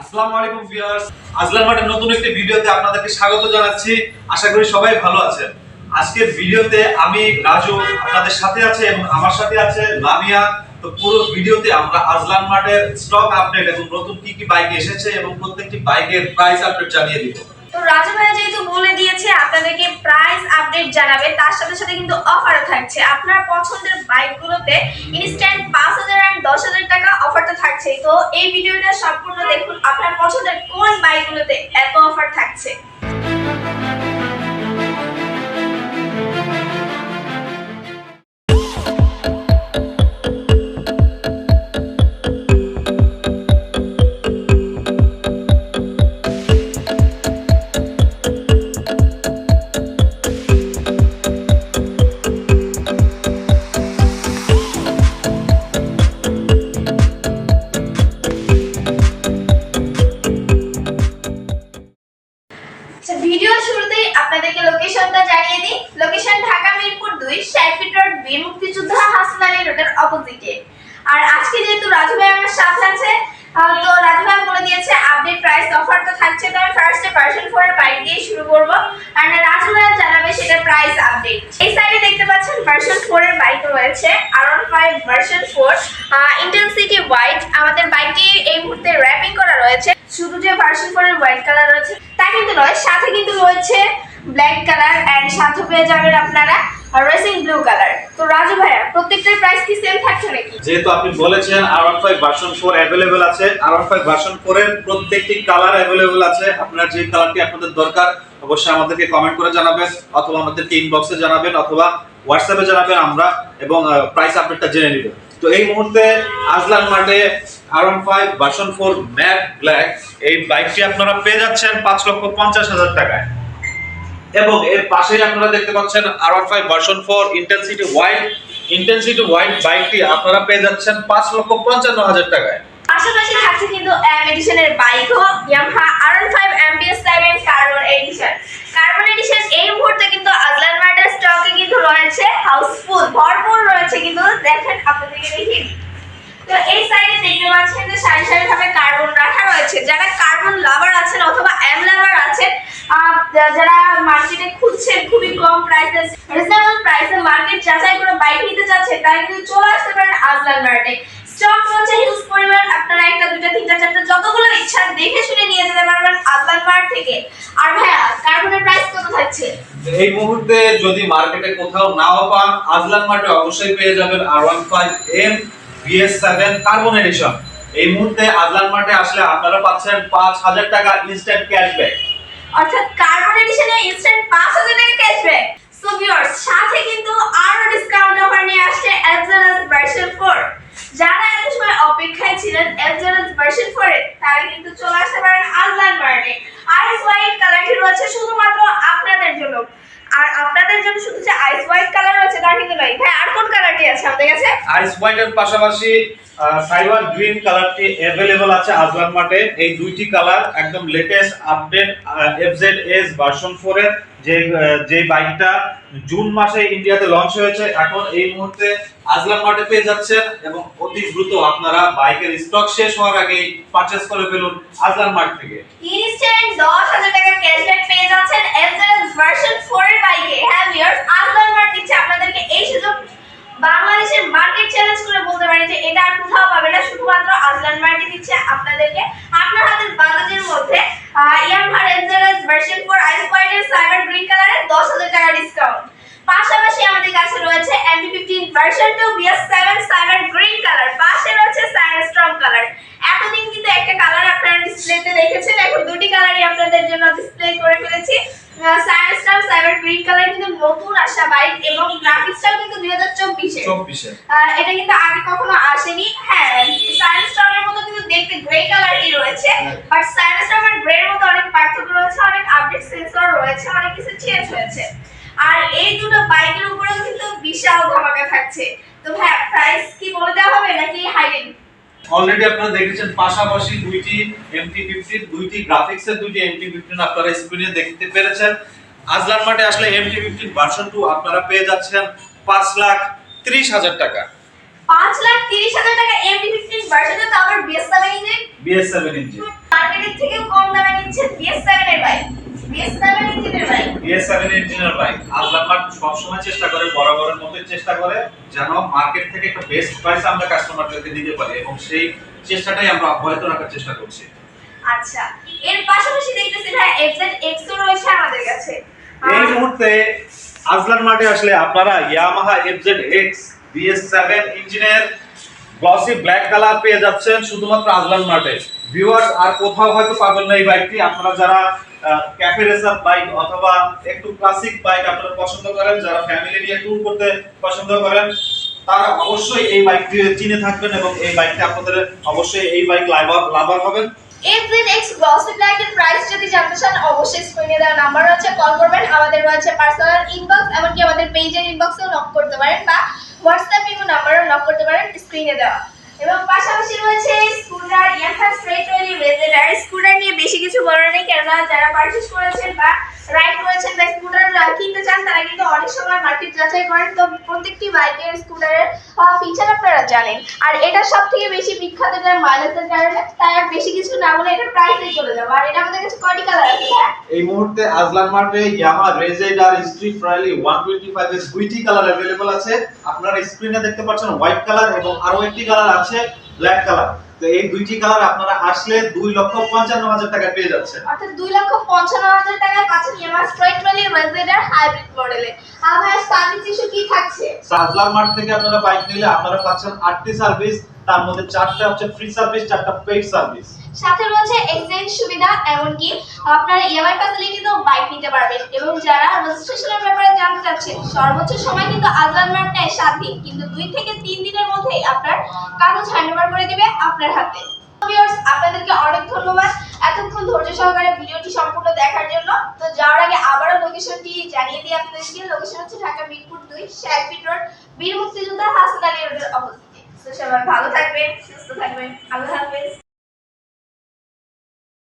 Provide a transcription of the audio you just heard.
আসসালামু আলাইকুম ভিউয়ার্স। নতুন একটি ভিডিওতে আপনাদেরকে স্বাগত জানাচ্ছি। আশা করি সবাই ভালো আছেন। আজকের ভিডিওতে আমি, রাজু, আপনাদের সাথে আছে এবং আমার সাথে আছে লামিয়া। তো পুরো ভিডিওতে আমরা আজলান স্টক আপডেট এবং নতুন কি কি বাইক এসেছে এবং প্রত্যেকটি বাইকের প্রাইস আপডেট জানিয়ে দিব। তো রাজু ভাইয়া যেহেতু বলে দিয়েছে, আপনাদেরকে প্রাইস আপডেট জানাবে, তার সাথে সাথে কিন্তু অফারও থাকছে। আপনার পছন্দের বাইকগুলোতে ইনস্ট্যান্ট পাঁচ হাজার দশ হাজার থাকছে তো এই ভিডিওটা সম্পূর্ণ দেখুন। আপনার পছন্দের কোন বাইকগুলোতে এত অফার থাকছে? রোড বীর মুক্তিযোদ্ধা হাসান আলী রোডের অপোজিটে। আর আজকে যেহেতু রাজু ভাই আমার সাথে আছে তো রাজু ভাই বলে দিয়েছে আপডেট প্রাইস অফার তো থাকছে তো আমি ফার্স্টে ভার্সন ফোর এর বাইক দিয়ে শুরু করব। আর রাজু ভাই জানাবে সেটা প্রাইস আপডেট এই সাইডে দেখতে পাচ্ছেন ভার্সন ফোর এর বাইক রয়েছে R one five version four intensity white আমাদের বাইকটি এই মুহূর্তে র্যাপিং করা রয়েছে। শুধু যে ভার্সন ফোর এর হোয়াইট কালার রয়েছে, তা কিন্তু নয়, সাথে কিন্তু রয়েছে ব্ল্যাক কালার এন্ড সাথে পেয়ে যাবেন আপনারা রেসিং ব্লু কালার তো রাজু ভাইয়া, প্রত্যেকটার প্রাইস কি সেম থাকছে নাকি? যেহেতু আপনি বলেছেন R one five version four available আছে R one five version four এর প্রত্যেকটি কালার অ্যাভেলেবেল আছে। আপনার যে কালারটি আপনাদের দরকার, অবশ্যই আমাদেরকে কমেন্ট করে জানাবেন, অথবা আমাদেরকে ইনবক্সে জানাবেন, অথবা হোয়াটসঅ্যাপে জানাবেন আমরা, এবং প্রাইস আপডেটটা জেনে নিব। তো এই মুহূর্তে আজলান মাঠে R five version four matte black এই বাইকটি আপনারা পেয়ে যাচ্ছেন পাঁচ লক্ষ পঞ্চাশ হাজার টাকায়। এবং এর পাশেই আপনারা দেখতে পাচ্ছেন R one five version four intensity white intensity white বাইকটি আপনারা পেয়ে যাচ্ছেন পাঁচ লক্ষ পঞ্চান্ন হাজার টাকায়। পাশাপাশি থাকছে কিন্তু এম এডিশনের বাইকও Yamaha RN five MBS seven carbon edition carbon edition এই মুহূর্তে কিন্তু আজলান মার্টের স্টকে কিন্তু রয়েছে হাউসফুল ভরপুর রয়েছে কিন্তু, দেখেন আপনাদেরকে দেখি তো এই সাইডে দেখতে পাচ্ছেন যে সারি সারি ভাবে কার্বন রাখা রয়েছে যারা কার্বন লাভার আছেন অথবা এম লাভার আছেন আহ, যারা মার্কেটে খুঁজছেন, খুবই কম প্রাইসে রিজনেবল প্রাইসে মার্কেট যাচাই করে বাইক নিতে যাচ্ছেন তারা কিন্তু চলে আসতে পারেন আজলান মার্টে। স্টক রয়েছে হিউজ পরিমাণ, আপনারা একটা, দুইটা, তিনটা, চারটা, যতগুলো ইচ্ছা দেখে শুনে নিয়ে যেতে পারবেন আজলান মার্ট থেকে। আর ভাইয়া, কার্বনের প্রাইস কত থাকছে? এই মুহূর্তে যদি মার্কেটে কোথাও নাও পান, আজলান মার্টে অবশ্যই পেয়ে যাবেন R one five M BS seven carbon edition এই মুহূর্তে আজলান মার্টে আসলে আপনারা পাচ্ছেন পাঁচ হাজার টাকা ইনস্ট্যান্ট ক্যাশব্যাক অর্থাৎ কার্বন এডিশনে ইনস্ট্যান্ট 5000 টাকা ক্যাশব্যাক সো ভিউয়ার্স সাথে কিন্তু আরও ডিসকাউন্ট অফার নিয়ে আসছে এফজেলাস ভার্সন 4 যারা এত সময় অপেক্ষায় ছিলেন এফজেলাস ভার্সন 4 এর তারা কিন্তু চলে আসতে পারেন আজলান মার্টে আইস হোয়াইট কালারটি রয়েছে শুধুমাত্র আপনাদের জন্য। আর আপনাদের জন্য শুধু যে আইস হোয়াইট কালার রয়েছে, তা কিন্তু নয়। ভাই, আর কোন কালারটি আইস হোয়াইটের পাশাপাশি সাইবার গ্রিন কালারটি অ্যাভেলেবল আছে আজলান মার্টে এই দুইটি কালার একদম latest update FZ S version 4 এর। যে যে বাইকটা জুন মাসে ইন্ডিয়াতে লঞ্চ হয়েছে, এখন এই মুহূর্তে আজলান মার্টে পেয়ে যাচ্ছেন এবং অতি দ্রুত আপনারা বাইকের স্টক শেষ হওয়ার আগেই পারচেজ করে ফেলুন আজলান মার্ট থেকে। ইনস্ট্যান্ট 10000 টাকা ক্যাশব্যাক পেয়ে যাচ্ছেন এফজেলাস ভার্সন 4 এর বাইকে। হ্যাঁ ভিউয়ার্স আজলান মার্ট দিচ্ছে আপনাদেরকে এই সুযোগ বাংলাদেশের মার্কেট চ্যালেঞ্জ করে বলতে পারি যে এটা আর কোথাও পাবে না শুধুমাত্র আজলান মার্টে দিচ্ছে আপনাদেরকে আপনার হাতের বাজারের মধ্যে ইয়ামাহার এফজেলাস ভার্সন 4 আইস হোয়াইট এর সাইবার গ্রিন কালারে 10000 টাকা ডিসকাউন্ট পাশাপাশি আমাদের কাছে রয়েছে MT15 version 2 BS7 cyber green colour পাশে রয়েছে সাইবার স্ট্রং কালার এতদিন কিন্তু একটা কালার আপনারা ডিসপ্লেতে দেখেছেন এখন দুটি কালারই আপনাদের জন্য ডিসপ্লে করে ফেলেছি। Cyber strong cyber green colour কিন্তু নতুন আসা বাইক এবং গ্রাফিক্সটাও কিন্তু 2024 এ চব্বিশে। এটা কিন্তু আগে কখনো আসেনি। হ্যাঁ সায়েন্স স্ট্রং এর মতো কিন্তু দেখতে গ্রে কালারই রয়েছে বাট সায়েন্স স্ট্রং আর গ্রে এর মধ্যে অনেক পার্থক্য রয়েছে অনেক আপডেট সেন্সর রয়েছে অনেক কিছু চেঞ্জ হয়েছে। আর এই দুটো বাইকের উপরেও কিন্তু বিশাল ধামাকা থাকছে। তো ভাই প্রাইস কি বলে দেওয়া হবে নাকি হাইডেন অলরেডি আপনারা দেখেছেন পাশাপাশি দুইটি এমটি ফিফটিন দুইটি গ্রাফিক্সের দুইটি এমটি ফিফটিন আপনারা স্ক্রিনে দেখতে পেরেছেন। আজলান মাঠে আসলে এমটি ফিফটিন ভার্সন টু আপনারা পেয়ে যাচ্ছেন পাঁচ লাখ ত্রিশ হাজার টাকা। পাঁচ লাখ তিরিশ হাজার টাকা এমটি ফিফটিন ভার্সনে তো আবার BS seven engine BS seven market মার্কেটের থেকে কম দামে নিচ্ছেন BS7 এর বাইক BS7 ইঞ্জিনের বাইক। BS7 ইঞ্জিনিয়ার বাইক সবসময় চেষ্টা করে বরাবরের চেষ্টা করে যেন মার্কেট থেকে একটা বেস্ট প্রাইস আমরা কাস্টমারদেরকে দিতে পারি এবং সেই চেষ্টাটাই আমরা অব্যাহত রাখার চেষ্টা করছি। আচ্ছা এর পাশাপাশি দেখতেছি ভাই FZ-X রয়েছে আমাদের কাছে। এই মুহূর্তে আজলান মার্টে আসলে আপনারা ইয়ামাহা FZ-X BS7 ইঞ্জিনের গ্লসি ব্ল্যাক কালার পেয়ে যাচ্ছেন শুধুমাত্র আজলান মার্টে ভিউয়ার্স আর কোথাও হয়তো পাবেন না এই বাইকটি। আপনারা যারা ক্যাফে রেসার বাইক অথবা একটু ক্লাসিক বাইক আপনারা পছন্দ করেন, যারা ফ্যামিলি নিয়ে ট্যুর করতে পছন্দ করেন, তারা অবশ্যই এই বাইকটি চিনে থাকবেন এবং এই বাইকটি আপনাদের অবশ্যই এই বাইক লাভার লাভার হবেন। FZ-X গ্লসি ব্ল্যাক এর প্রাইস যদি জানতে চান, অবশ্যই স্ক্রিনে দেওয়া নাম্বার রয়েছে কল করবেন, আমাদের রয়েছে পার্সোনাল ইনবক্স এমনকি আমাদের পেজের ইনবক্সেও নক করতে পারেন বা হোয়াটসঅ্যাপ ইমো নাম্বারও নক করতে পারেন স্ক্রিনে দেওয়া। এবং পাশাপাশি রয়েছে scooter Yamaha street rally RayZR scooter নিয়ে বেশি কিছু বলার নেই কেননা যারা পারচেজ করেছেন বা রাইড করেছেন বা স্কুটার কিনতে চান তারা কিন্তু অনেক সময় মার্কেট যাচাই করেন তো প্রত্যেকটি বাইকের স্কুটারের ফিচার আপনারা জানেন আর এটা সব থেকে বেশি বিখ্যাত এটা মাইলেজের কারণে তাই আর বেশি কিছু না বলে এটা প্রাইসে চলে যাবো আর এটা আমাদের কাছে কয়টি কালার আছে হ্যাঁ এই মুহূর্তে আজলান মার্টে ইয়ামা রেজেড আর স্ট্রিট রয়্যালি 125 এর দুইটি কালার अवेलेबल আছে আপনারা স্ক্রিনে দেখতে পাচ্ছেন হোয়াইট কালার এবং আরো একটি কালার আছে ব্ল্যাক কালার তো এই দুইটি কালার আপনারা আসলে দুই লক্ষ 55 হাজার টাকা পেয়ে যাচ্ছেন। অর্থাৎ দুই লক্ষ পঞ্চান্ন হাজার টাকায় পাচ্ছেন ইয়ামাহা স্ট্রেট ওয়েলি রেজেডার হাইব্রিড মডেলে আমার সার্ভিস ইস্যু কি থাকছে? সাজলার মার্ট থেকে আপনারা বাইক নিলে আপনারা পাচ্ছেন আটটি সার্ভিস তার মধ্যে চারটা হচ্ছে ফ্রি সার্ভিস চারটা পেইড সার্ভিস সাথে রয়েছে এক্সচেঞ্জ সুবিধা, এমনকি আপনারা ইএমআই ফ্যাসিলিটিতেও বাইক নিতে পারবেন। এবং যারা রেজিস্ট্রেশনের ব্যাপারে জানতে চাচ্ছেন, সর্বোচ্চ সময় কিন্তু আজলান মার্ট নেয় সাত দিন, কিন্তু দুই থেকে তিন দিনের মধ্যেই আপনার কাগজ হ্যান্ডওভার করে দিবে আপনার হাতে। ভিউয়ার্স আপনাদেরকে অনেক ধন্যবাদ। এতক্ষণ ধৈর্য সহকারে ভিডিওটি সম্পূর্ণ দেখার জন্য। তো যাওয়ার আগে আবারও লোকেশনটি জানিয়ে দিই আপনাদেরকে। লোকেশন হচ্ছে ঢাকা মিরপুর দুই শাহফিট রোড বীর মুক্তিযোদ্ধা হাসপাতালের রোডের অবস্থিত তো সবাই ভালো থাকবেন, সুস্থ থাকবেন, আল্লাহ হাফেজ।